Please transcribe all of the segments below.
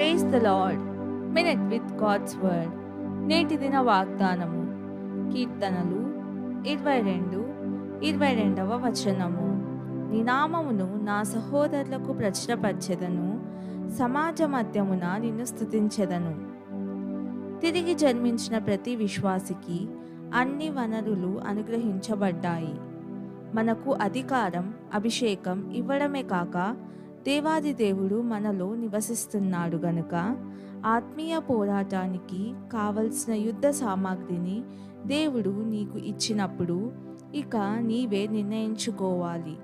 Praise the lord minute with god's word నేటి దిన వాగ్దానము. కీర్తనలు ఇరవై రెండు ఇరవై రెండవ వచనము. నీ నామమును నా సహోదరులకు ప్రచురపరచెదను. సమాజ మధ్యమున నిన్ను స్థుతించెదను తిరిగి జన్మించిన ప్రతి విశ్వాసికి అన్ని వనరులు అనుగ్రహించబడ్డాయి. మనకు అధికారం అభిషేకం ఇవ్వడమే కాక దేవాది దేవుడు మనలో నివసిస్తున్నాడు గనుక ఆత్మీయ పోరాటానికి కావలసిన యుద్ధ సామాగ్రిని దేవుడు నీకు ఇచ్చినప్పుడు ఇక నీవే నిర్ణయించుకోవాలి.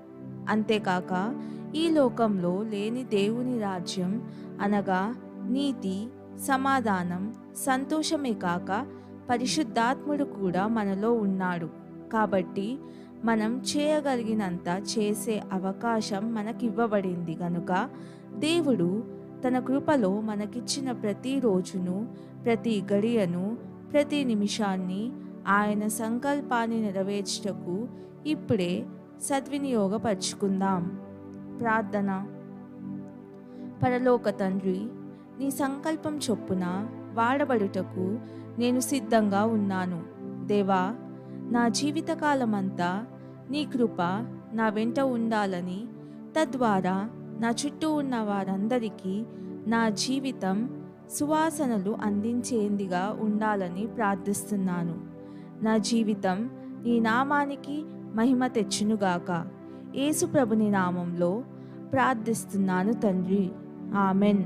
అంతేకాక ఈ లోకంలో లేని దేవుని రాజ్యం అనగా నీతి సమాధానం సంతోషమే కాక పరిశుద్ధాత్ముడు కూడా మనలో ఉన్నాడు. కాబట్టి మనం చేయగలిగినంత చేసే అవకాశం మనకివ్వబడింది గనుక దేవుడు తన కృపలో మనకిచ్చిన ప్రతి రోజును ప్రతి గడియను ప్రతి నిమిషాన్ని ఆయన సంకల్పాన్ని నెరవేర్చుటకు ఇప్పుడే సద్వినియోగపరుచుకుందాం. ప్రార్థన. పరలోక తండ్రి నీ సంకల్పం చొప్పున వాడబడుటకు నేను సిద్ధంగా ఉన్నాను. దేవా నా జీవితకాలమంతా నీ కృప నా వెంట ఉండాలని తద్వారా నా చుట్టూ ఉన్న వారందరికీ నా జీవితం సువాసనలు అందించేందిగా ఉండాలని ప్రార్థిస్తున్నాను. నా జీవితం నీ నామానికి మహిమ తెచ్చునుగాక. యేసుప్రభుని నామంలో ప్రార్థిస్తున్నాను తండ్రి. ఆమెన్.